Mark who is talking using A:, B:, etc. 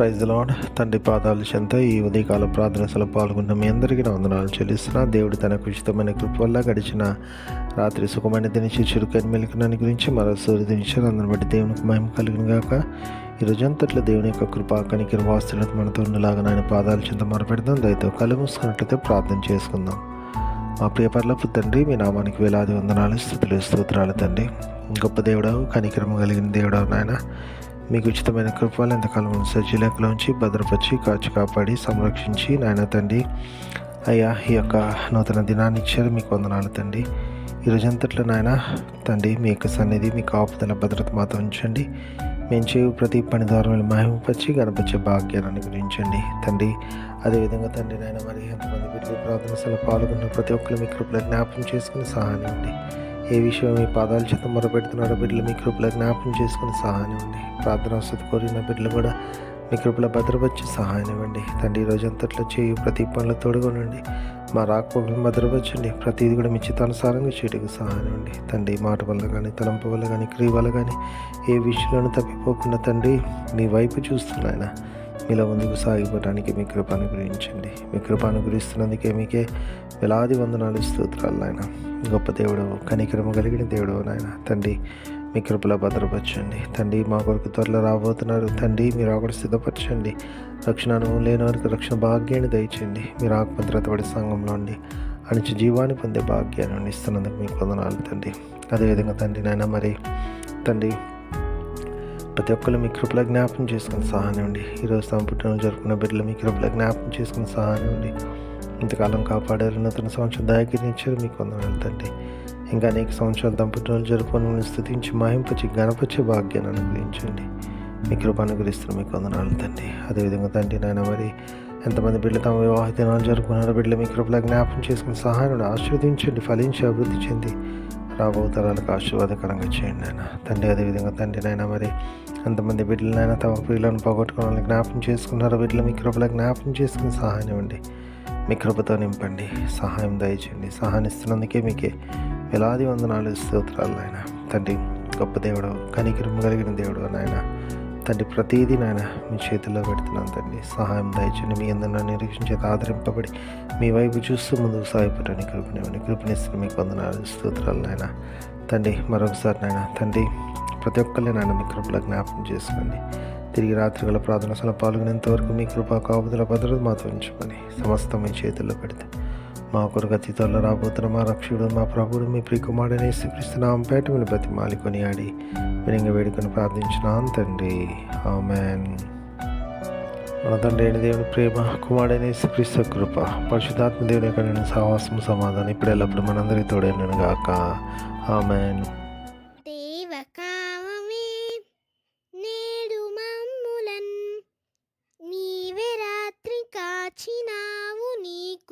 A: Praise lord తండ్రి పాదాలు చెంత ఈ ఉదయకాల ప్రార్థనలో పాల్గొన్న మీ అందరికీ నా వందనాలు చెల్లిస్తున్నా. దేవుడు తనకు ఉచితమైన కృప వల్ల గడిచిన రాత్రి సుఖమైన దినిచి చురుకైన మెలుకునని గురించి మరో సూర్య దినిచారు అందరిని బట్టి దేవునికి మహిమ కలిగిన గాక. ఈ రోజంతట్లో దేవుని యొక్క కృపా కనికిర వాస్తున్నట్టు మనతో ఉన్నలాగా నాయన పాదాలు చెంత మొరపెడదాం. దయతో కళ్ళు మూసుకున్నట్లయితే ప్రార్థన చేసుకుందాం. మా ప్రియపర్లపు తండ్రి మీ నామానికి వేలాది వందనాలు స్థుతులు స్తోత్రాలు తండ్రి. గొప్ప దేవుడవు కనికరము కలిగిన దేవుడవు నాయన. మీకు ఉచితమైన కృపలు ఎంతకాలం సజ్జీలకులోంచి భద్రపరిచి కాచి కాపాడి సంరక్షించి నాయన తండ్రి. అయ్యా ఈ యొక్క నూతన దినాన్ని ఇచ్చారు మీకు వందనాలు తండ్రి. ఈ రోజంతట్లో నాయన తండ్రి మీ యొక్క సన్నిధి మీ కాపుదల భద్రత మాతో ఉంచండి. మేము చేయు ప్రతి పని ద్వారా మహిమపరిచి గణపరిచే భాగ్యాన్ని అనుగ్రహించండి. తండ్రి అదేవిధంగా తండ్రి నాయన మరి ఎంతమంది బిడ్డలు ప్రార్థన సభలో పాల్గొన్న ప్రతి ఒక్కరు మీ కృపలో జ్ఞాపకం చేసుకుని సహాయం అండి ఏ విషయం మీ పాదాల చేత మొరపెడుతున్నారో బిడ్డలు మీ కృపలో జ్ఞాపం చేసుకుని సహాయం ఇవ్వండి. ప్రార్థన వసతి కోరిన బిడ్డలు కూడా మీ కృపలో భద్రపరిచి సహాయం ఇవ్వండి. తండ్రి రోజంతట్లో చేయు ప్రతి పనులు తోడుగొనండి మా రాకపోకలను భద్రపరచండి. ప్రతిదీ కూడా మీ చిత్తానుసారంగా చేయడానికి సహాయం ఇవ్వండి. తండ్రి మాట వల్ల కానీ తలంపు వల్ల కానీ క్రియ వల్ల కానీ ఏ విషయంలోనూ తప్పిపోకుండా తండ్రి మీ వైపు చూస్తున్నాయన మీలో ముందుకు సాగిపోవడానికి మీ కృప అనుగ్రహించండి. మీ కృప అనుగ్రహిస్తున్నందుకే మీకే వేలాది వందనాలు స్తోత్రాలు నాయన. గొప్ప దేవుడు కనికరము కలిగిన దేవుడు నాయన. తండ్రి మీ కృపలో భద్రపరచండి. తండ్రి మా కొరకు త్వరలో రాబోతున్నారు. తండ్రి మీరు అక్కడ సిద్ధపరచండి. రక్షణ అనుభవం లేని వారికి రక్షణ భాగ్యాన్ని దయచేయండి. మీరు ఆత్మద్రతపడి సంఘంలో ఉండి అణిచి జీవాన్ని పొందే భాగ్యాన్ని ఇస్తున్నందుకు మీకు వందనాలు తండ్రి. అదేవిధంగా తండ్రి నాయన మరి తండ్రి ప్రతి ఒక్కరు మీ కృపల జ్ఞాపం చేసుకుని సహాయం ఉండి ఈరోజు తమ పుట్టినరోజు జరుపుకున్న బిడ్డలు మీ కృపల జ్ఞాపకం చేసుకుని సహాయం ఉండి ఇంతకాలం కాపాడారు నూతన సంవత్సరం దయాకరించారు. మీకు వందనాలు తండ్రి. ఇంకా అనేక సంవత్సరాలు తమ జరుపుకుని స్థుతించి మాహింపచి గణపరిచే భాగ్యాన్ని అనుగ్రహించండి. మీ కృప అనుగ్రహిస్తున్న మీకు వందనాలు తండ్రి. అదేవిధంగా తండ్రి నాయన మరి ఎంతమంది బిడ్డలు తమ వివాహ దినాలు జరుపుకున్నారో బిడ్డలు మీ కృపలా జ్ఞాపం చేసుకుని సహాయం ఆశీర్వదించండి ఫలించి అభివృద్ధి చెంది రాబో తరాలకు ఆశీర్వాదకరంగా చేయండి నాయన. తండ్రి అదేవిధంగా తండ్రి నాయన మరి ఎంతమంది బిడ్డలైనా తమ ప్రియులను పోగొట్టుకోవాలని జ్ఞాపకం చేసుకున్నారో బిడ్డలు మీ కృపలా జ్ఞాపకం చేసుకుని సహాయం ఇవ్వండి. మీ కృపతో నింపండి సహాయం దయచేయండి. సహాయం ఇస్తున్నందుకే మీకే వేలాది వందనాలు స్తోత్రాలు నాయన. తండ్రి గొప్ప దేవుడు కనికిరం కలిగిన దేవుడు నాయన. తండ్రి ప్రతీది నాయన మీ చేతుల్లో పెడుతున్నాను తండ్రి. సహాయం దయచేయండి. మీ అందరిని నిరీక్షించే ఆదరింపబడి మీ వైపు చూస్తూ ముందుకు సాగిపోవడానికి కృపనివ్వండి. కృపణిస్తున్న మీకు వందనాలు స్తోత్రాలు నాయన. తండ్రి మరొకసారి నాయన తండ్రి ప్రతి ఒక్కరిని నాయన మీ కృపలో జ్ఞాపకం చేసుకోండి. తిరిగి రాత్రి గల ప్రార్థన సల పాల్గొనేంత వరకు మీ కృపా కాపుదల భద్రత మాతో ఉంచుకొని సమస్తం మీ చేతుల్లో పెడితే మా కొరకు అతీతంలో రాబోతున్న మా రక్షకుడు మా ప్రభుడు మీ ప్రియకుమారుడని శ్రీకృష్ణనామం పేట మీరు ప్రతి మాలికొని ఆడి వినంగా వేడుకొని ప్రార్థించిన తండ్రి. ఆమెన్. మన తండ్రి అయిన దేవుని ప్రేమ కుమారుడైన శ్రీకృష్ణ కృప పరిశుద్ధాత్మ దేవుని యొక్క నేను సహవాసం సమాధానం ఇప్పుడు ఎల్లప్పుడు మనందరి తోడైనను గాక ఆమెన్.